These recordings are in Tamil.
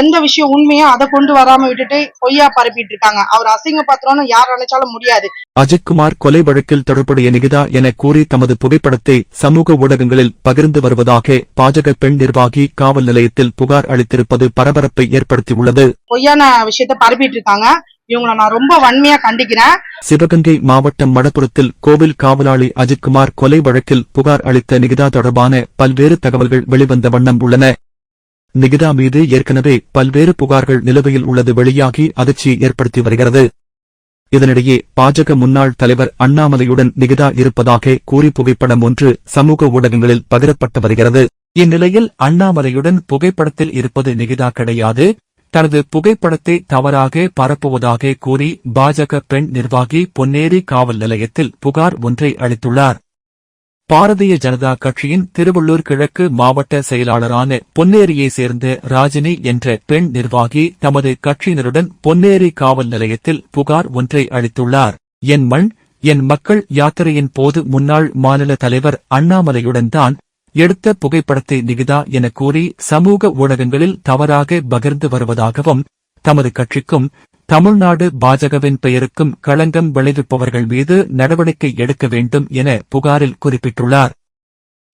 எந்த விஷயம் உண்மையோ அதை கொண்டு வராம விட்டுட்டு பொய்யா பரப்பிட்டு இருக்காங்க. அவர் அசிங்க பாத்திரம்னு யார் நினைச்சாலும் முடியாது. அஜித்குமார் கொலை வழக்கில் தொடர்புடைய நிகிதா என கூறி தமது புகைப்படத்தை சமூக ஊடகங்களில் பகிர்ந்து வருவதாக பாஜக பெண் நிர்வாகி காவல் நிலையத்தில் புகார் அளித்திருப்பது பரபரப்பை ஏற்படுத்தியுள்ளது. பொய்யான விஷயத்த பரப்பிட்டு இருக்காங்க. இவங்களை நான் ரொம்ப வன்மையா கண்டிக்கிறேன். சிவகங்கை மாவட்டம் மடப்புறத்தில் கோவில் காவலாளி அஜித்குமார் கொலை வழக்கில் புகார் அளித்த நிகிதா தொடர்பான பல்வேறு தகவல்கள் வெளிவந்த வண்ணம் உள்ளன. நிகிதா மீது ஏற்கனவே பல்வேறு புகார்கள் நிலுவையில் உள்ளது வெளியாகி அதிர்ச்சி ஏற்படுத்தி வருகிறது. இதனிடையே பாஜக முன்னாள் தலைவர் அண்ணாமலையுடன் நிகிதா இருப்பதாக கூறி புகைப்படம் ஒன்று சமூக ஊடகங்களில் பகிரப்பட்டு வருகிறது. இந்நிலையில் அண்ணாமலையுடன் புகைப்படத்தில் இருப்பது நிகிதா கிடையாது. தனது புகைப்படத்தை தவறாக பரப்புவதாக கூறி பாஜக பெண் நிர்வாகி பொன்னேரி காவல் நிலையத்தில் புகார் ஒன்றை அளித்துள்ளார். பாரதிய ஜனதா கட்சியின் திருவள்ளூர் கிழக்கு மாவட்ட செயலாளரான பொன்னேரியை சேர்ந்த ராஜினி என்ற பெண் நிர்வாகி தமது கட்சியினருடன் பொன்னேரி காவல் நிலையத்தில் புகார் ஒன்றை அளித்துள்ளார். என் மண் என் மக்கள் யாத்திரையின் போது முன்னாள் மாநில தலைவர் அண்ணாமலையுடன் தான் எடுத்த புகைப்படத்தை நிகிதா என கூறி சமூக ஊடகங்களில் தவறாக பகிர்ந்து வருவதாகவும் தமது கட்சிக்கும் தமிழ்நாடு பாஜகவின் பெயருக்கும் களங்கம் விளைவிப்பவர்கள் மீது நடவடிக்கை எடுக்க வேண்டும் என புகாரில் குறிப்பிட்டுள்ளார்.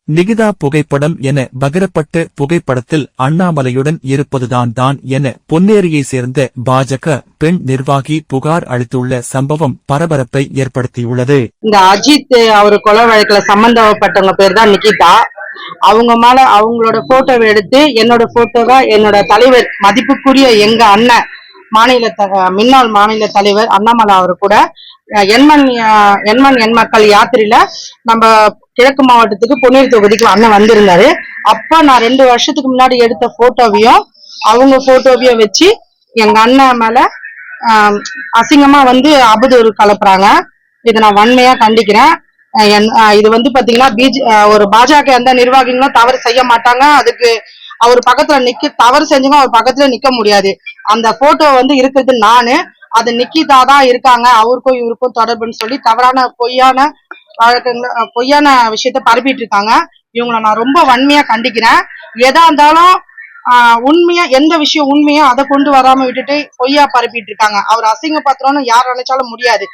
நிகிதா புகைப்படம் என பகிரப்பட்ட புகைப்படத்தில் அண்ணாமலையுடன் இருப்பதுதான் தான் என பொன்னேரியைச் சேர்ந்த பாஜக பெண் நிர்வாகி புகார் அளித்துள்ள சம்பவம் பரபரப்பை ஏற்படுத்தியுள்ளது. இந்த அஜித் அவர் கொலை வழக்குல சம்பந்தப்பட்டவங்க பேர் தான் நிகிதா. அவங்க மேல அவங்களோட போட்டோவை எடுத்து என்னோட போட்டோவை என்னோட தலைவர் மதிப்புக்குரிய எங்க அண்ணன் மாநில முன்னாள் மாநில தலைவர் அண்ணாமலை அவர் கூட எண்மண் எண்மண் எண் மக்கள் யாத்திரையில நம்ம கிழக்கு மாவட்டத்துக்கு பொன்னீர் தொகுதிக்கு அண்ணன் வந்திருந்தாரு. அப்ப நான் ரெண்டு வருஷத்துக்கு முன்னாடி எடுத்த போட்டோவையும் அவங்க போட்டோவையும் வச்சு எங்க அண்ணன் மேல ஆஹ், அசிங்கமா வந்து அபுதூர் கலப்புறாங்க. இதை நான் வன்மையா கண்டிக்கிறேன். என்- இது வந்து பாத்தீங்கன்னா பிஜே ஒரு பாஜக எந்த நிர்வாகிகளும் தவறு செய்ய மாட்டாங்க. அதுக்கு அவர் பக்கத்துல நிக்க தவறு செஞ்சவங்க அவர் பக்கத்துல நிக்க முடியாது. அந்த போட்டோ வந்து இருக்கிறது நானு. அது நிக்கிதா தான் இருக்காங்க. அவருக்கும் இவருக்கும் தொடர்புன்னு சொல்லி தவறான பொய்யான வழக்கங்கள் பொய்யான விஷயத்த பரப்பிட்டு இருக்காங்க. இவங்களை நான் ரொம்ப வன்மையா கண்டிக்கிறேன். எதா இருந்தாலும் ஆஹ் உண்மையா எந்த விஷயம் உண்மையோ அதை கொண்டு வராம விட்டுட்டு பொய்யா பரப்பிட்டு இருக்காங்க. அவர் அசிங்கப்படுத்துறோம்னு யார் நினைச்சாலும் முடியாது.